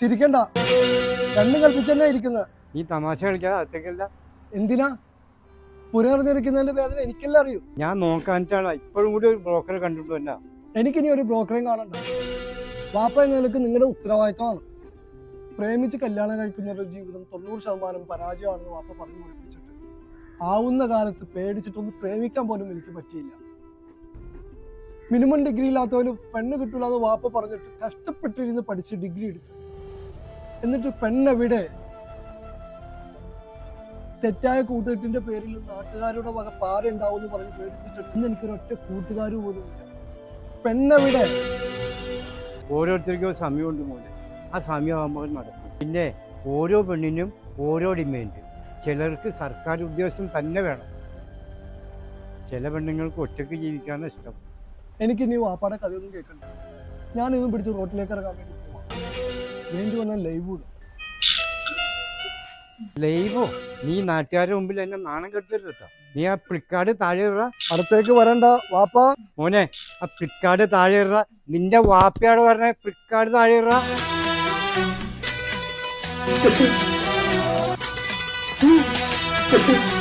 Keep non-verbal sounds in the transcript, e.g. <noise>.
ചിരിക്കണ്ട. രണ്ടും കൽപ്പിച്ചന്നെ ഇരിക്കുന്നത് നീ തമാശ കളിക്കാതെ അകത്തേക്കല്ല. എന്തിനാ? പുനർനിരക്കുന്നതിന്റെ വേദന എനിക്കല്ല അറിയൂ. ഞാൻ നോക്കാനിട്ടാണ് ഇപ്പോഴും കൂടി ഒരു ബ്രോക്കറെ കണ്ടിട്ടു എന്നാ. എനിക്കിനി ഒരു ബ്രോക്കറേയും കാണണ്ട. വാപ്പ എന്ന നിലയ്ക്ക് നിങ്ങളുടെ ഉത്തരവാദിത്തമാണ് പ്രേമിച്ച് കല്യാണം കഴിക്കുന്നവരുടെ ജീവിതം തൊണ്ണൂറ് ശതമാനം പരാജയമാണെന്ന് വാപ്പ പറഞ്ഞു പഠിപ്പിച്ചിട്ട്. ആവുന്ന കാലത്ത് പേടിച്ചിട്ടൊന്ന് പ്രേമിക്കാൻ പോലും എനിക്ക് പറ്റിയില്ല. മിനിമം ഡിഗ്രി ഇല്ലാത്തവന് പെണ്ണ് കിട്ടില്ല എന്ന് വാപ്പ പറഞ്ഞിട്ട് കഷ്ടപ്പെട്ടിരുന്ന് പഠിച്ച് ഡിഗ്രി എടുത്തു. എന്നിട്ട് പെണ്ണെവിടെ? തെറ്റായ കൂട്ടുകെട്ടിന്റെ പേരിൽ നാട്ടുകാരുടെ വക പാര ഉണ്ടാവും എന്ന് പറഞ്ഞ് പേടിപ്പിച്ചിട്ട് ഇന്ന് എനിക്കൊരൊറ്റ കൂട്ടുകാർ പോലും ഇല്ല. പെണ്ണെവിടെ? ഓരോരുത്തർക്കും സമയമുണ്ട് മോനെ. ആ സമയമാകുമ്പോൾ നടക്കും. പിന്നെ ഓരോ പെണ്ണിനും ഓരോ ഡിമാൻഡ് ചിലർക്ക് സർക്കാർ ഉദ്യോഗസ്ഥൻ തന്നെ വേണം. ചില പെണ്ണുങ്ങൾക്ക് ഒറ്റയ്ക്ക് ജീവിക്കാനാണ് ഇഷ്ടം. എനിക്ക് ഇനി വാപ്പാടെ കഥയൊന്നും കേൾക്കണ്ട. ഞാൻ ഇതും പിടിച്ച് റോട്ടിലേക്ക് ഇറങ്ങാൻ വേണ്ടി പോവാം. വേണ്ടി വന്ന ലൈവ് ഇടും. ലൈവോ? നീ നാട്ടുകാരുടെ മുമ്പിൽ എന്നെ നാണം കെടുത്തരുത് കേട്ടോ നീ ആ പ്ലിക്കാട് താഴെ ഇറ അടുത്തേക്ക് വരണ്ട വാപ്പ. മോനെ ആ പ്ലിക്കാട് താഴെ ഇറ നിന്റെ വാപ്പയാട് പറഞ്ഞ പ്ലിക്കാട് താഴെ ഇട <laughs>